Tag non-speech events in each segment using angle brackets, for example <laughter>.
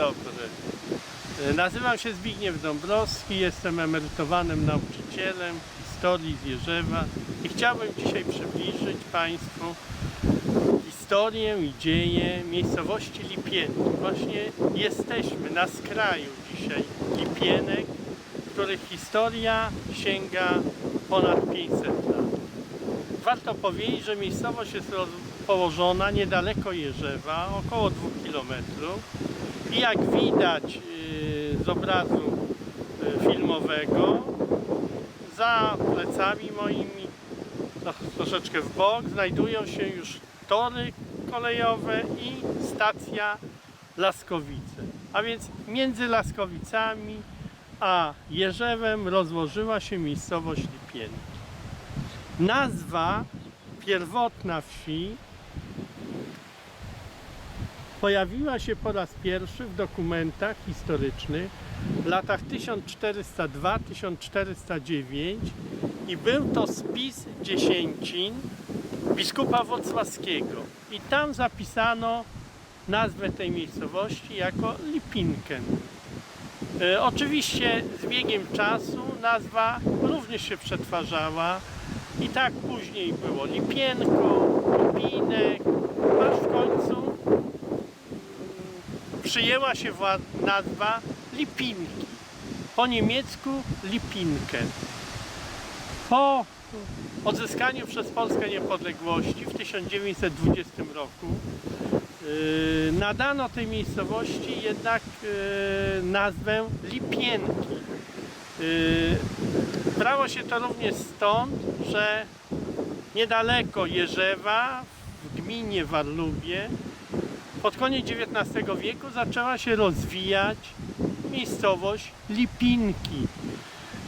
dobry. E, Nazywam się Zbigniew Dąbrowski, jestem emerytowanym nauczycielem historii z Jerzewa i chciałbym dzisiaj przybliżyć Państwu historię i dzieje miejscowości Lipienów. Właśnie jesteśmy na skraju dzisiaj Lipienek, których historia sięga ponad 500 lat. Warto powiedzieć, że miejscowość jest roz- położona niedaleko Jerzewa, około 2 km. I jak widać yy, z obrazu yy, filmowego, za plecami moimi, no, troszeczkę w bok, znajdują się już tory kolejowe i stacja Laskowice. A więc między Laskowicami a Jerzewem rozłożyła się miejscowość Lipienki. Nazwa pierwotna wsi pojawiła się po raz pierwszy w dokumentach historycznych w latach 1402-1409 i był to spis dziesięcin biskupa wocławskiego. I tam zapisano nazwę tej miejscowości jako Lipinken. E, Oczywiście z biegiem czasu nazwa również się przetwarzała i tak później było Lipienko, Lipinek, aż w końcu przyjęła się nazwa Lipinki. Po niemiecku Lipinken. Po odzyskaniu przez Polskę niepodległości w 1920 roku Yy, nadano tej miejscowości jednak yy, nazwę Lipienki. Yy, brało się to również stąd, że niedaleko Jerzewa, w gminie Warlubie, pod koniec XIX wieku zaczęła się rozwijać miejscowość Lipinki.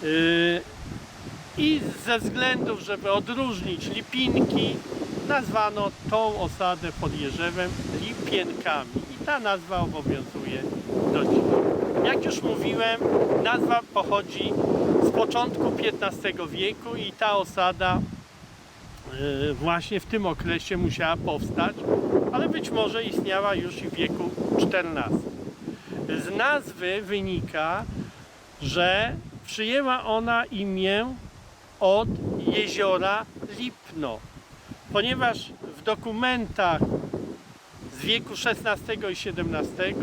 Yy, I ze względów, żeby odróżnić Lipinki, nazwano tą osadę pod Jerzewem Lipienkami. I ta nazwa obowiązuje do dziś. Jak już mówiłem, nazwa pochodzi z początku XV wieku i ta osada właśnie w tym okresie musiała powstać, ale być może istniała już i w wieku XIV. Z nazwy wynika, że przyjęła ona imię od jeziora Lipno, ponieważ w dokumentach z wieku XVI i XVII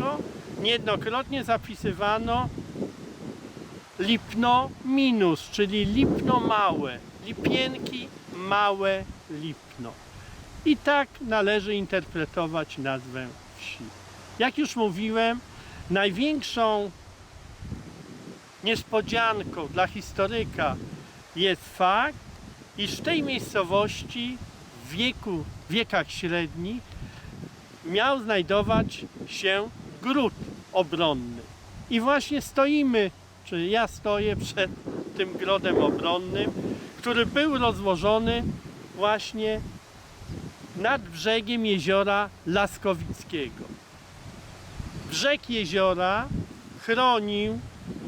niejednokrotnie zapisywano Lipno minus, czyli Lipno małe, Lipienki małe Lipno. I tak należy interpretować nazwę wsi. Jak już mówiłem, największą niespodzianką dla historyka jest fakt, iż w tej miejscowości w wieku, wiekach średnich miał znajdować się gród obronny. I właśnie stoimy, czy ja stoję przed tym grodem obronnym, który był rozłożony właśnie nad brzegiem jeziora Laskowickiego. Brzeg jeziora chronił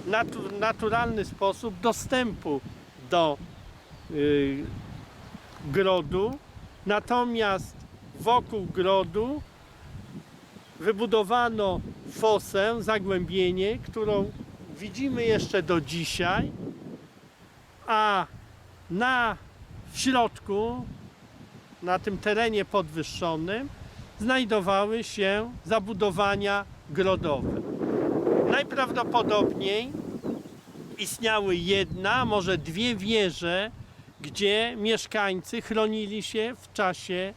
natu- naturalny sposób dostępu do y, grodu, natomiast wokół grodu wybudowano fosę, zagłębienie, którą widzimy jeszcze do dzisiaj, a na w środku, na tym terenie podwyższonym, znajdowały się zabudowania grodowe. Najprawdopodobniej istniały jedna, może dwie wieże, gdzie mieszkańcy chronili się w czasie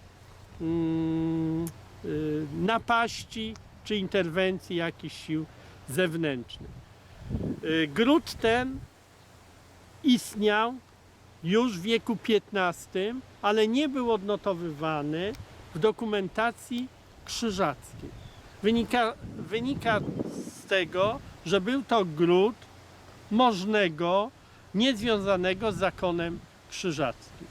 mm, y, napaści czy interwencji jakichś sił zewnętrznych. Y, Gród ten istniał już w wieku XV, ale nie był odnotowywany w dokumentacji krzyżackiej. Wynika, wynika z tego, że był to gród możnego, niezwiązanego z zakonem krzyżackim.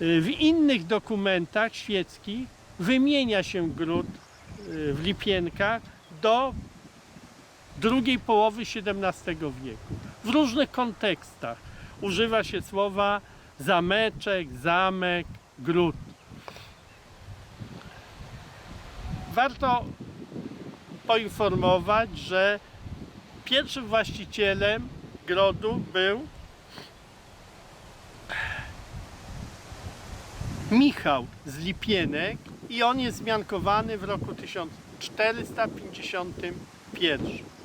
W innych dokumentach świeckich wymienia się gród y, w Lipienkach do drugiej połowy XVII wieku. W różnych kontekstach używa się słowa zameczek, zamek, gród. Warto poinformować, że pierwszym właścicielem grodu był Michał z Lipienek i on jest zmiankowany w roku 1451.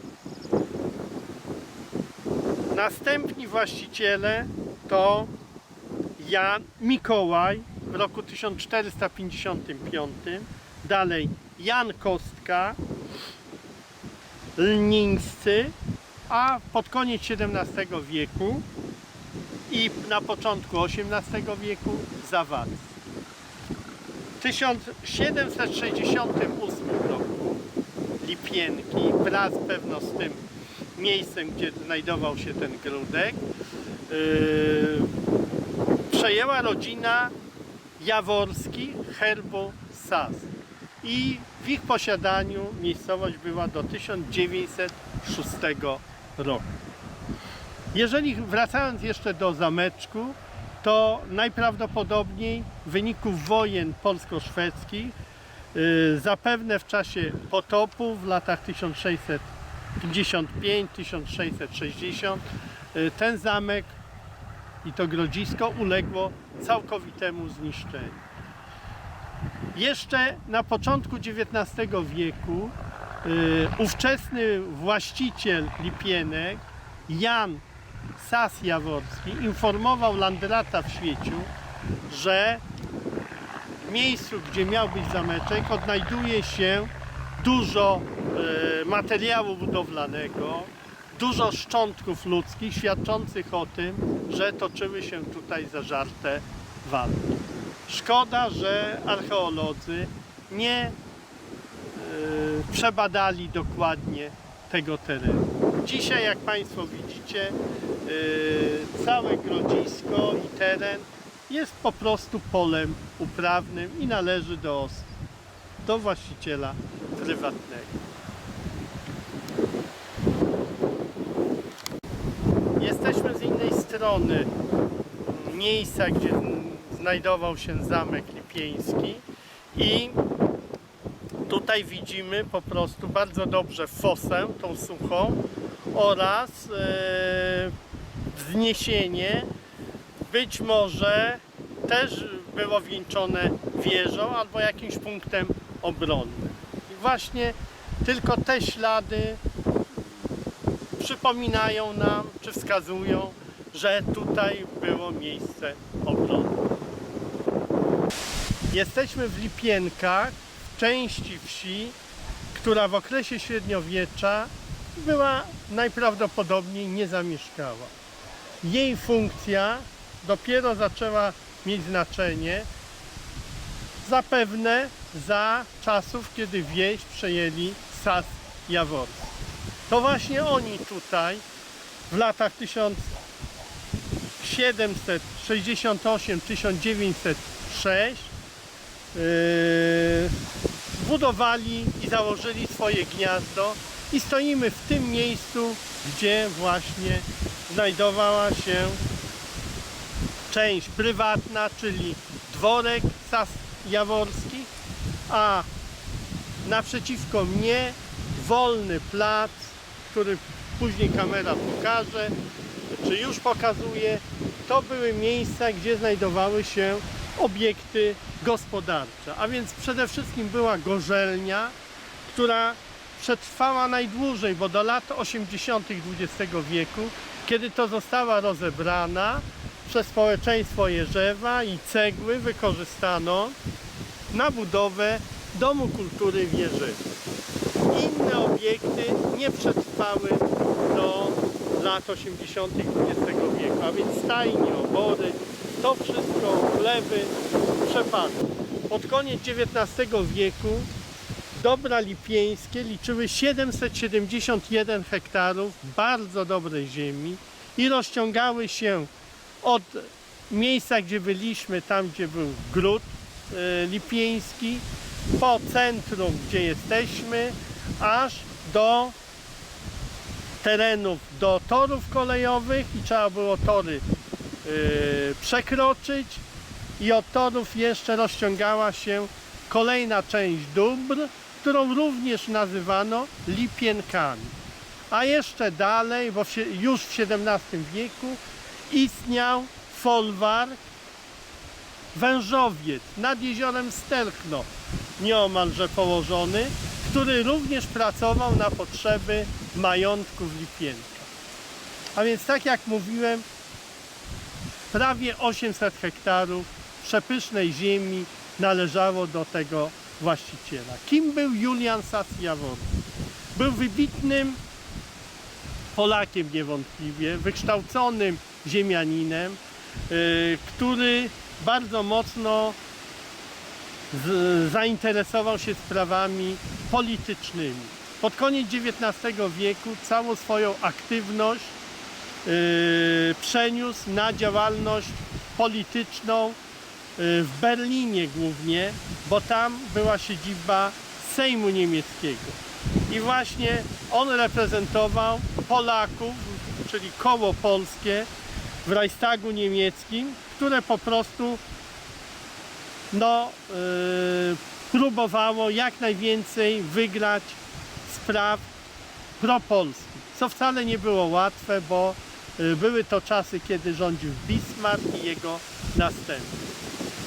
Następni właściciele to Jan Mikołaj w roku 1455, dalej Jan Kostka, Lnińscy, a pod koniec XVII wieku i na początku XVIII wieku Zawadzy. W 1768 roku Lipienki wraz pewno z tym miejscem, gdzie znajdował się ten grudek, yy, przejęła rodzina Jaworski herbu Sas. I w ich posiadaniu miejscowość była do 1906 roku. Jeżeli wracając jeszcze do zameczku, to najprawdopodobniej w wyniku wojen polsko-szwedzkich, yy, zapewne w czasie potopu w latach 1655-1660, yy, ten zamek i to grodzisko uległo całkowitemu zniszczeniu. Jeszcze na początku XIX wieku yy, ówczesny właściciel Lipienek, Jan Sas Jaworski, informował Landrata w Świeciu, że w miejscu, gdzie miał być zameczek, odnajduje się dużo materiału budowlanego, dużo szczątków ludzkich świadczących o tym, że toczyły się tutaj zażarte walki. Szkoda, że archeolodzy nie e, przebadali dokładnie tego terenu. Dzisiaj, jak Państwo widzicie, e, całe grodzisko i teren jest po prostu polem uprawnym i należy do, do właściciela prywatnego. Jesteśmy z innej strony miejsca, gdzie znajdował się zamek lipieński i tutaj widzimy po prostu bardzo dobrze fosę, tą suchą oraz e, wzniesienie być może też było wieńczone wieżą albo jakimś punktem obronnym. I właśnie tylko te ślady przypominają nam, czy wskazują, że tutaj było miejsce obrony. Jesteśmy w Lipienkach, w części wsi, która w okresie średniowiecza była najprawdopodobniej niezamieszkała. Jej funkcja dopiero zaczęła mieć znaczenie zapewne za czasów, kiedy wieś przejęli Sas Jaworski. To właśnie oni tutaj w latach 1768-1906 yy, budowali i założyli swoje gniazdo i stoimy w tym miejscu, gdzie właśnie znajdowała się część prywatna, czyli dworek Sas Jaworski, a naprzeciwko mnie wolny plac, który później kamera pokaże, czy już pokazuje. To były miejsca, gdzie znajdowały się obiekty gospodarcze, a więc przede wszystkim była gorzelnia, która przetrwała najdłużej, bo do lat 80. XX wieku, kiedy to została rozebrana przez społeczeństwo Jerzewa i cegły wykorzystano na budowę Domu Kultury w Jerzewie. Inne obiekty nie przetrwały do lat 80. XX wieku, a więc stajnie, obory, to wszystko chlewy przepadły. Pod koniec XIX wieku dobra lipieńskie liczyły 771 hektarów bardzo dobrej ziemi i rozciągały się od miejsca, gdzie byliśmy, tam gdzie był gród e, lipieński, po centrum, gdzie jesteśmy, aż do terenów, do torów kolejowych i trzeba było tory y, przekroczyć i od torów jeszcze rozciągała się kolejna część dóbr, którą również nazywano Lipienkami. A jeszcze dalej, bo w, już w XVII wieku istniał folwark wężowiec nad jeziorem Stelchno, nieomalże położony, który również pracował na potrzeby majątków Lipienka. A więc tak jak mówiłem, prawie 800 hektarów przepysznej ziemi należało do tego właściciela. Kim był Julian Sas-Jaworski? Był wybitnym Polakiem niewątpliwie, wykształconym ziemianinem, y, który bardzo mocno zainteresował się sprawami politycznymi. Pod koniec XIX wieku całą swoją aktywność y, przeniósł na działalność polityczną y, w Berlinie głównie, bo tam była siedziba Sejmu Niemieckiego. I właśnie on reprezentował Polaków, czyli koło polskie w Reichstagu niemieckim, które po prostu no, yy, próbowało jak najwięcej wygrać spraw propolskich, co wcale nie było łatwe, bo yy, były to czasy, kiedy rządził Bismarck i jego następcy.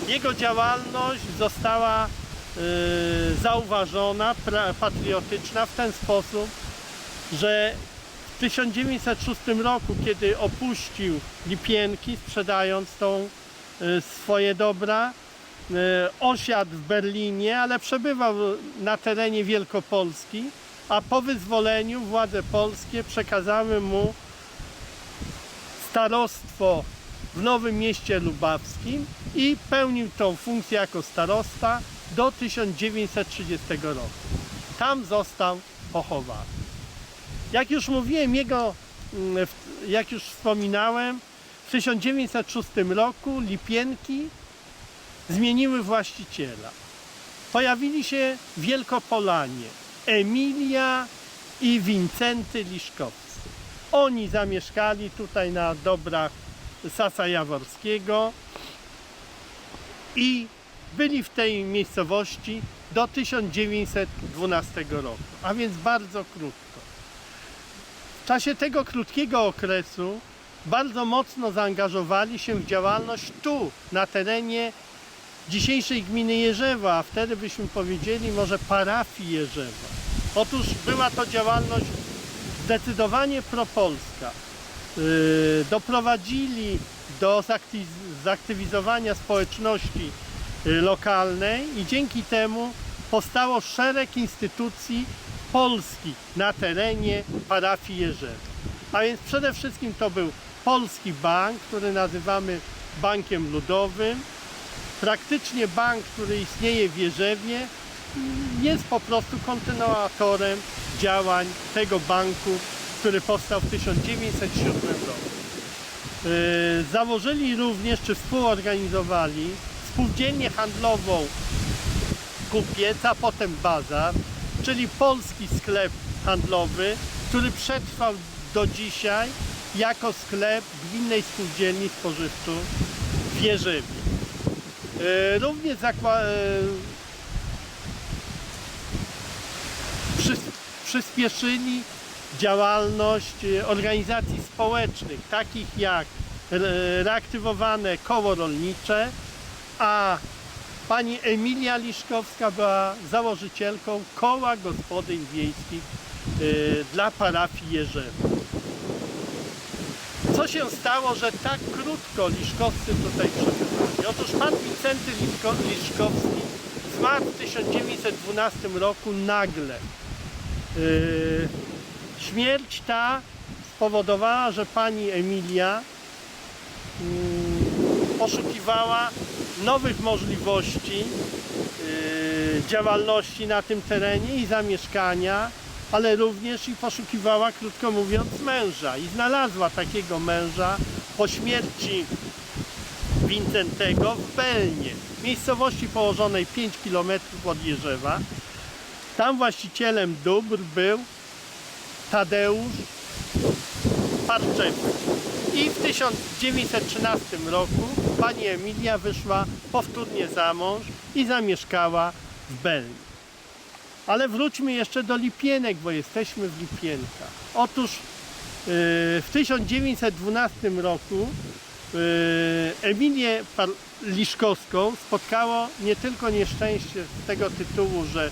Jego działalność została yy, zauważona, patriotyczna w ten sposób, że w 1906 roku, kiedy opuścił Lipienki, sprzedając tą y, swoje dobra, y, osiadł w Berlinie, ale przebywał na terenie Wielkopolski, a po wyzwoleniu władze polskie przekazały mu starostwo w Nowym Mieście Lubawskim i pełnił tą funkcję jako starosta do 1930 roku. Tam został pochowany. Jak już mówiłem, jego, mm, jak już wspominałem, w 1906 roku Lipienki zmieniły właściciela. Pojawili się Wielkopolanie, Emilia i Wincenty Liszkowscy. Oni zamieszkali tutaj na dobrach Sasa Jaworskiego i byli w tej miejscowości do 1912 roku, a więc bardzo krótko. W czasie tego krótkiego okresu bardzo mocno zaangażowali się w działalność tu, na terenie dzisiejszej gminy Jerzewa, a wtedy byśmy powiedzieli może parafii Jerzewa. Otóż była to działalność zdecydowanie propolska. Yy, doprowadzili do zaktywizowania społeczności yy, lokalnej i dzięki temu powstało szereg instytucji polskich na terenie parafii Jerzewa. A więc przede wszystkim to był Polski Bank, który nazywamy Bankiem Ludowym. Praktycznie bank, który istnieje w Jerzewie, jest po prostu kontynuatorem działań tego banku, który powstał w 1907 roku. Yy, Założyli również, czy współorganizowali spółdzielnię handlową Kupiec, a potem Bazar, czyli polski sklep handlowy, który przetrwał do dzisiaj jako sklep Gminnej Spółdzielni Spożywczych w Jerzewie. Yy, Również zakła- przys- przyspieszyli działalność e, organizacji społecznych, takich jak e, reaktywowane koło rolnicze, a pani Emilia Liszkowska była założycielką koła gospodyń wiejskich e, dla parafii Jerzewa. Co się stało, że tak krótko Liszkowscy tutaj przebywali? Otóż pan Wincenty Liszko- Liszkowski zmarł w 1912 roku nagle. Yy, śmierć ta spowodowała, że pani Emilia mm, poszukiwała nowych możliwości yy, działalności na tym terenie i zamieszkania, ale również i poszukiwała, krótko mówiąc, męża. I znalazła takiego męża po śmierci Wincentego w Belnie, miejscowości położonej 5 km od Jerzewa. Tam właścicielem dóbr był Tadeusz Parczewski. I w 1913 roku pani Emilia wyszła powtórnie za mąż i zamieszkała w Belni. Ale wróćmy jeszcze do Lipienek, bo jesteśmy w Lipienkach. Otóż yy, w 1912 roku yy, Emilię Liszkowską spotkało nie tylko nieszczęście z tego tytułu, że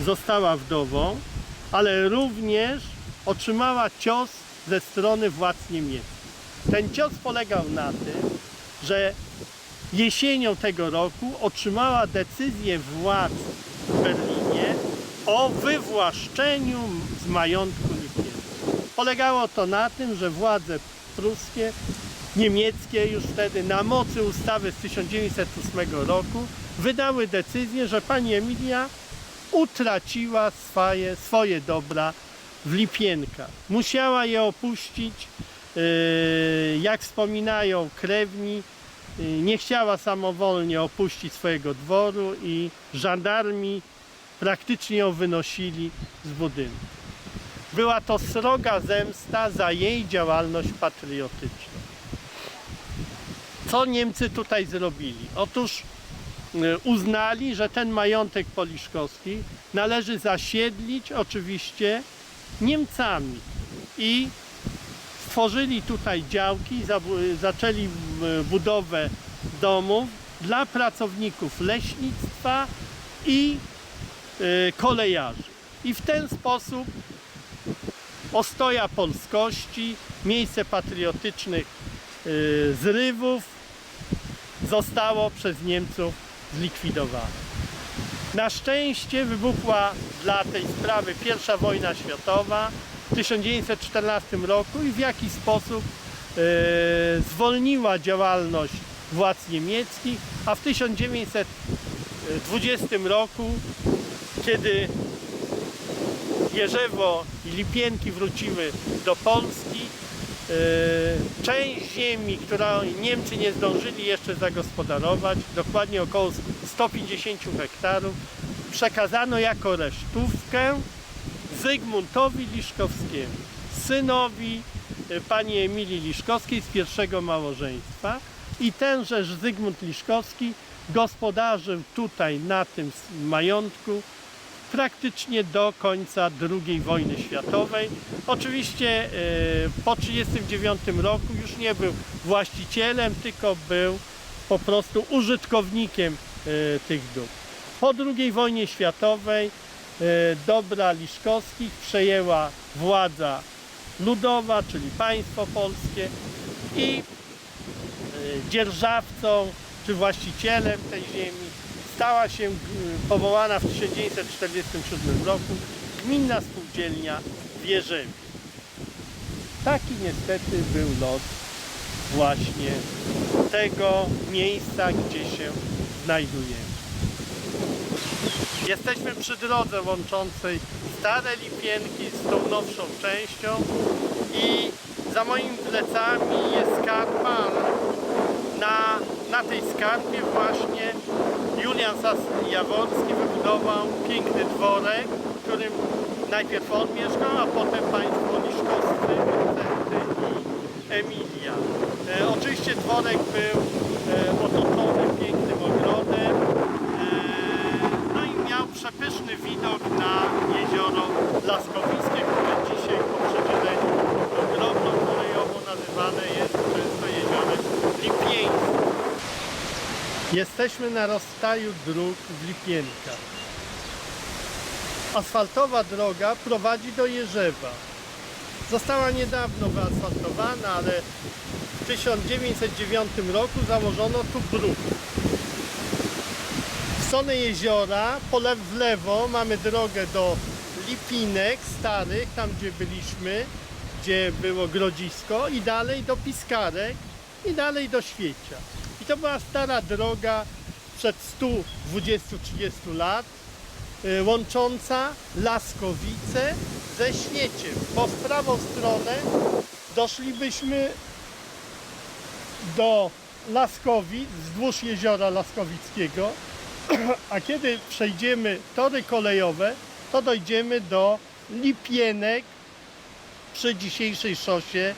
została wdową, ale również otrzymała cios ze strony władz niemieckich. Ten cios polegał na tym, że jesienią tego roku otrzymała decyzję władz w Berlinie o wywłaszczeniu z majątku Lipienki. Polegało to na tym, że władze pruskie, niemieckie już wtedy na mocy ustawy z 1908 roku wydały decyzję, że pani Emilia utraciła swoje, swoje dobra w Lipienkach. Musiała je opuścić, yy, jak wspominają krewni, yy, nie chciała samowolnie opuścić swojego dworu i żandarmi praktycznie ją wynosili z budynku. Była to sroga zemsta za jej działalność patriotyczną. Co Niemcy tutaj zrobili? Otóż uznali, że ten majątek poliszkowski należy zasiedlić oczywiście Niemcami i stworzyli tutaj działki, zaczęli y, budowę domów dla pracowników leśnictwa i y, kolejarzy. I w ten sposób ostoja polskości, miejsce patriotycznych y, zrywów zostało przez Niemców zlikwidowane. Na szczęście wybuchła dla tej sprawy pierwsza wojna światowa w 1914 roku i w jakiś sposób e, zwolniła działalność władz niemieckich, a w 1920 roku, kiedy Jerzewo i Lipienki wróciły do Polski, część ziemi, którą Niemcy nie zdążyli jeszcze zagospodarować, dokładnie około 150 hektarów, przekazano jako resztówkę Zygmuntowi Liszkowskiemu, synowi e, pani Emilii Liszkowskiej z pierwszego małżeństwa. I tenże Zygmunt Liszkowski gospodarzył tutaj na tym majątku praktycznie do końca II wojny światowej. Oczywiście e, po 1939 roku już nie był właścicielem, tylko był po prostu użytkownikiem e, tych dóbr. Po II wojnie światowej e, dobra Liszkowskich przejęła władza ludowa, czyli państwo polskie i dzierżawcą czy właścicielem tej ziemi stała się g- powołana w 1947 roku Gminna Spółdzielnia w Jerzewie. Taki niestety był los właśnie tego miejsca, gdzie się znajdujemy. Jesteśmy przy drodze łączącej stare Lipienki z tą nowszą częścią i za moimi plecami jest skarpa, na, na tej skarpie właśnie Julian Sas-Jaworski wybudował piękny dworek, w którym najpierw on mieszkał, a potem państwo Liszkowscy, Wincenty i Emilia. E, oczywiście dworek był e, otoczony pięknym ogrodem, e, no i miał przepyszny widok na jezioro Laskowickie, które dzisiaj po przedzieleniu drobną kolejowo nazywane jest często jeziorem Lipieńskim. Jesteśmy na rozstaju dróg w Lipienkach. Asfaltowa droga prowadzi do Jerzewa. Została niedawno wyasfaltowana, ale w 1909 roku założono tu bruk. W stronę jeziora, po le- w lewo mamy drogę do Lipinek starych, tam gdzie byliśmy, gdzie było grodzisko i dalej do Piskarek i dalej do Świecia. To była stara droga przed 120-30 lat, y, łącząca Laskowice ze Świeciem. Bo w prawą stronę doszlibyśmy do Laskowic, wzdłuż jeziora Laskowickiego, <clears throat> a kiedy przejdziemy tory kolejowe, to dojdziemy do Lipienek przy dzisiejszej szosie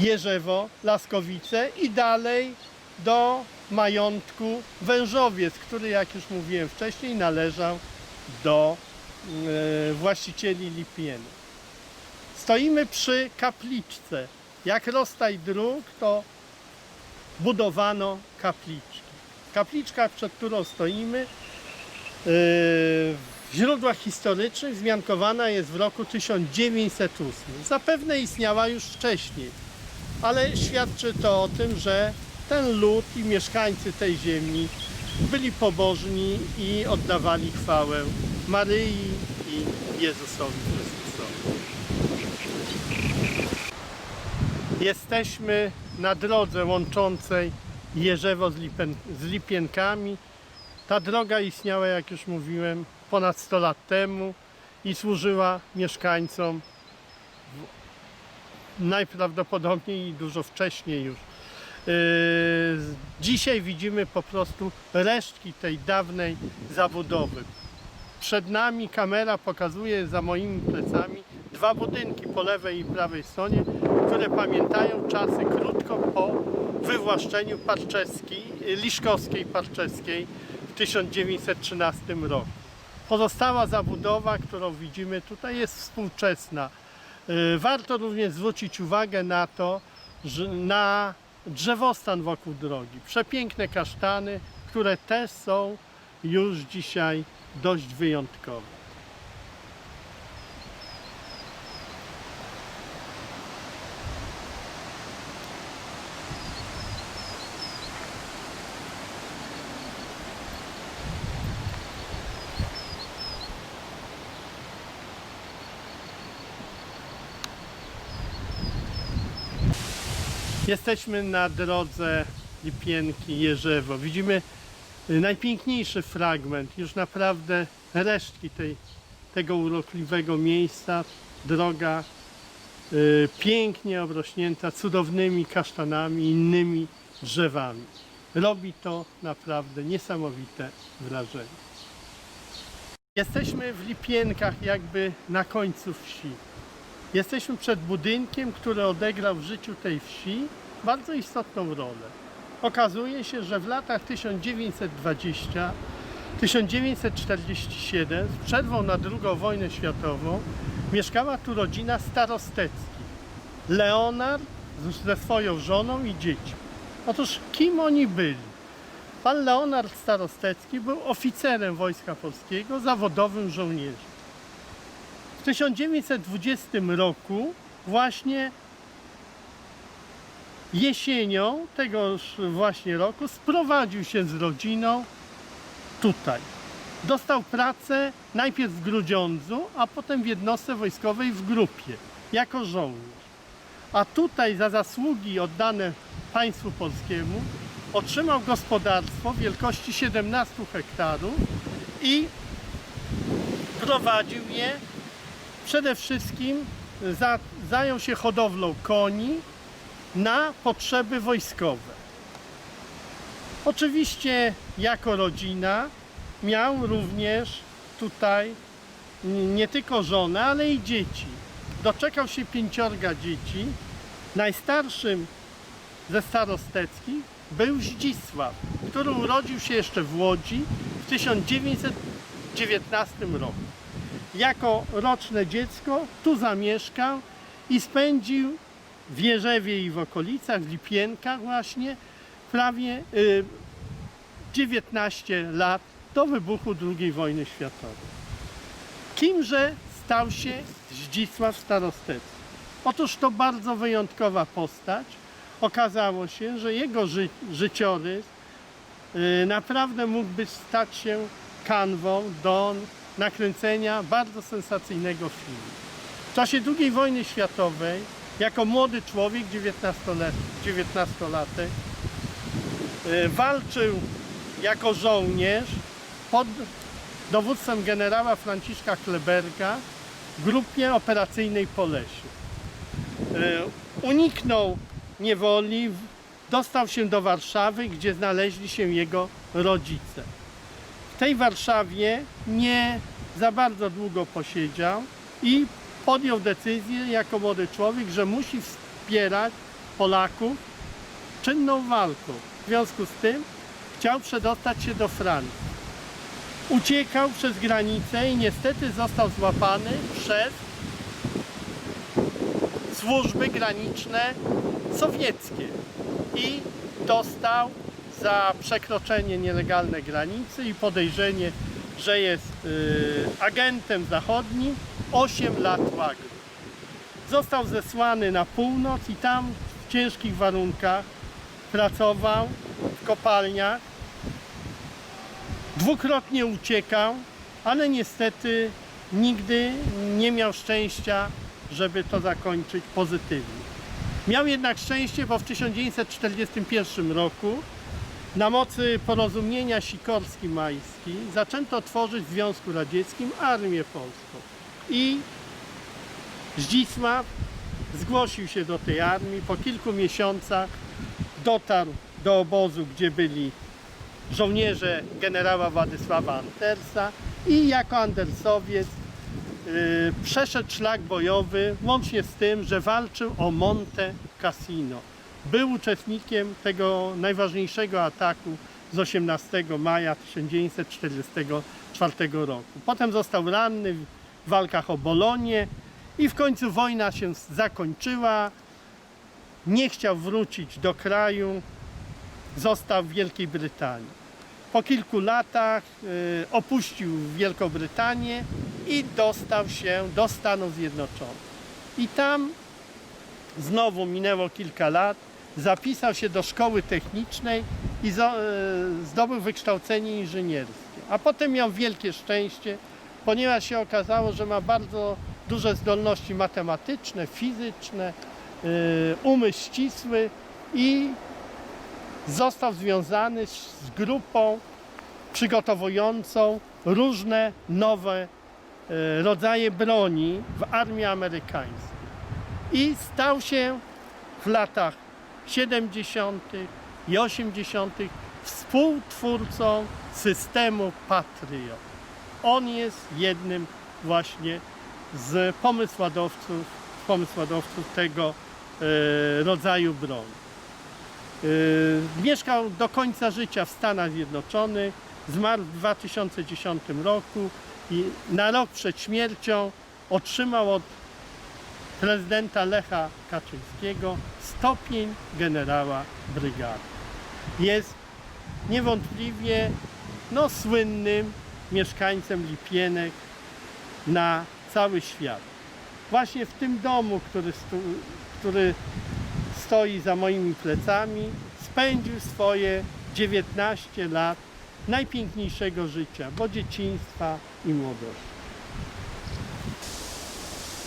Jerzewo, Laskowice i dalej do majątku Wężowiec, który jak już mówiłem wcześniej należał do e, właścicieli Lipieny. Stoimy przy kapliczce. Jak rozstaj dróg, to budowano kapliczki. Kapliczka, przed którą stoimy, yy, w źródłach historycznych wzmiankowana jest w roku 1908. Zapewne istniała już wcześniej, ale świadczy to o tym, że ten lud i mieszkańcy tej ziemi byli pobożni i oddawali chwałę Maryi i Jezusowi Chrystusowi. Jesteśmy na drodze łączącej Jerzewo z, Lipen, z Lipienkami. Ta droga istniała, jak już mówiłem, ponad 100 lat temu i służyła mieszkańcom najprawdopodobniej dużo wcześniej już. Yy, Dzisiaj widzimy po prostu resztki tej dawnej zabudowy. Przed nami kamera pokazuje za moimi plecami dwa budynki po lewej i prawej stronie, które pamiętają czasy krótko po wywłaszczeniu Parczeskiej, Liszkowskiej Parczeskiej w 1913 roku. Pozostała zabudowa, którą widzimy tutaj jest współczesna. Yy, Warto również zwrócić uwagę na to, że na drzewostan wokół drogi. Przepiękne kasztany, które też są już dzisiaj dość wyjątkowe. Jesteśmy na drodze Lipienki-Jerzewo. Widzimy y, najpiękniejszy fragment, już naprawdę resztki tej, tego urokliwego miejsca. Droga y, pięknie obrośnięta cudownymi kasztanami i innymi drzewami. Robi to naprawdę niesamowite wrażenie. Jesteśmy w Lipienkach jakby na końcu wsi. Jesteśmy przed budynkiem, który odegrał w życiu tej wsi bardzo istotną rolę. Okazuje się, że w latach 1920-1947, z przerwą na II wojnę światową, mieszkała tu rodzina Starosteckich. Leonard ze swoją żoną i dziećmi. Otóż kim oni byli? Pan Leonard Starostecki był oficerem Wojska Polskiego, zawodowym żołnierzem. W 1920 roku właśnie jesienią tegoż właśnie roku sprowadził się z rodziną tutaj. Dostał pracę najpierw w Grudziądzu, a potem w jednostce wojskowej w grupie, jako żołnierz. A tutaj za zasługi oddane państwu polskiemu otrzymał gospodarstwo wielkości 17 hektarów i prowadził je przede wszystkim za, zajął się hodowlą koni na potrzeby wojskowe. Oczywiście jako rodzina miał również tutaj nie tylko żonę, ale i dzieci. Doczekał się pięciorga dzieci. Najstarszym ze starosteckich był Zdzisław, który urodził się jeszcze w Łodzi w 1919 roku jako roczne dziecko tu zamieszkał i spędził w Jerzewie i w okolicach, w Lipienkach właśnie, prawie y, 19 lat do wybuchu II wojny światowej. Kimże stał się Zdzisław Starostecki? Otóż to bardzo wyjątkowa postać. Okazało się, że jego ży życiorys y, naprawdę mógłby stać się kanwą do nakręcenia bardzo sensacyjnego filmu. W czasie II wojny światowej, jako młody człowiek, 19-let- 19-latek, y, walczył jako żołnierz pod dowództwem generała Franciszka Kleberga w grupie operacyjnej Polesie. Y, Uniknął niewoli, dostał się do Warszawy, gdzie znaleźli się jego rodzice. W tej Warszawie nie za bardzo długo posiedział i podjął decyzję jako młody człowiek, że musi wspierać Polaków czynną walką. W związku z tym chciał przedostać się do Francji. uciekał przez granicę i niestety został złapany przez służby graniczne sowieckie i dostał za przekroczenie nielegalnej granicy i podejrzenie, że jest y, agentem zachodnim 8 lat łagru. Został zesłany na północ i tam w ciężkich warunkach pracował w kopalniach. Dwukrotnie uciekał, ale niestety nigdy nie miał szczęścia, żeby to zakończyć pozytywnie. Miał jednak szczęście, bo w 1941 roku na mocy porozumienia Sikorski-Majski zaczęto tworzyć w Związku Radzieckim Armię Polską. I Zdzisław zgłosił się do tej armii. Po kilku miesiącach dotarł do obozu, gdzie byli żołnierze generała Władysława Andersa i jako Andersowiec y, przeszedł szlak bojowy, łącznie z tym, że walczył o Monte Cassino. Był uczestnikiem tego najważniejszego ataku z 18 maja 1944 roku. Potem został ranny w walkach o Bolonię i w końcu wojna się zakończyła. Nie chciał wrócić do kraju, został w Wielkiej Brytanii. Po kilku latach y, opuścił Wielką Brytanię i dostał się do Stanów Zjednoczonych. I tam znowu minęło kilka lat, zapisał się do szkoły technicznej i y, zdobył wykształcenie inżynierskie. A potem miał wielkie szczęście, ponieważ się okazało, że ma bardzo duże zdolności matematyczne, fizyczne, y, umysł ścisły i został związany z z grupą przygotowującą różne nowe e, rodzaje broni w armii amerykańskiej. I stał się w latach 70. i 80. współtwórcą systemu Patriot. On jest jednym właśnie z pomysłodawców, pomysłodawców tego e, rodzaju broni. Yy, Mieszkał do końca życia w Stanach Zjednoczonych, zmarł w 2010 roku i na rok przed śmiercią otrzymał od prezydenta Lecha Kaczyńskiego stopień generała brygady. Jest niewątpliwie no, słynnym mieszkańcem Lipienek na cały świat. Właśnie w tym domu, który, stu, który stoi za moimi plecami, spędził swoje 19 lat najpiękniejszego życia, bo dzieciństwa i młodości.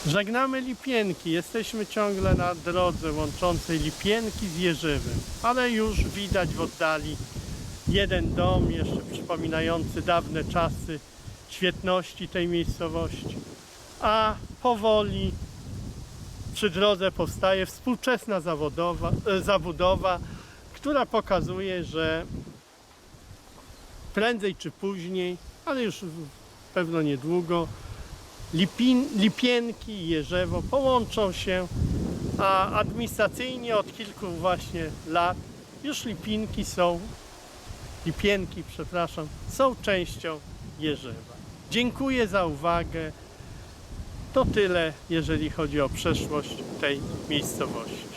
Żegnamy Lipienki. Jesteśmy ciągle na drodze łączącej Lipienki z Jerzewem, ale już widać w oddali jeden dom, jeszcze przypominający dawne czasy świetności tej miejscowości. A powoli przy drodze powstaje współczesna zawodowa, e, zabudowa, która pokazuje, że prędzej czy później, ale już pewno niedługo, Lipin, Lipienki i Jerzewo połączą się, a administracyjnie od kilku właśnie lat już Lipinki są, Lipienki, przepraszam, są częścią Jerzewa. Dziękuję za uwagę. To tyle, jeżeli chodzi o przeszłość tej miejscowości.